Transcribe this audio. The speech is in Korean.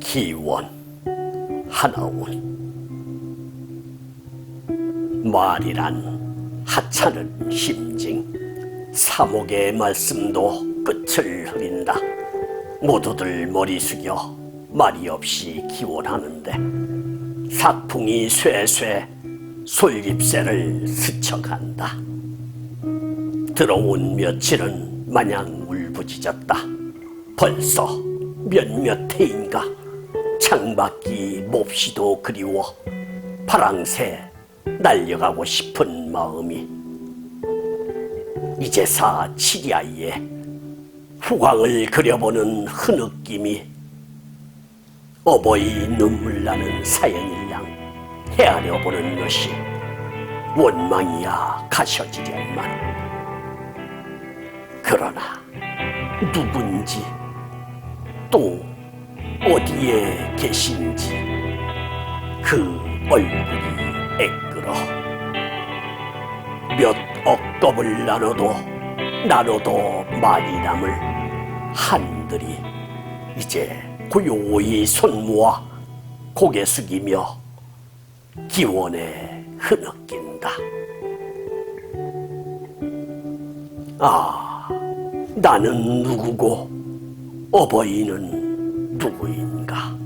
기원 하나원. 말이란 하찮은 심징 사목의 말씀도 끝을 흐린다. 모두들 머리 숙여 말이 없이 기원하는데 사풍이 쇠쇠 솔잎새를 스쳐간다. 들어온 며칠은 마냥 울부짖었다. 벌써 몇몇 해인가? 창밖이 몹시도 그리워 파랑새 날려가고 싶은 마음이. 이제사 칠야에 후광을 그려보는 흐느낌이 어버이 눈물 나는 사연일랑 헤아려 보는 것이 원망이야 가셔지련만. 그러나 누군지 또 어디에 계신지 그 얼굴이 애끓어 몇 억겁을 나눠도 나눠도 많이 남을 한들이 이제 고요히 손 모아 고개 숙이며 기원에 흐느낀다. 아, 나는 누구고 어버이는 누구인가?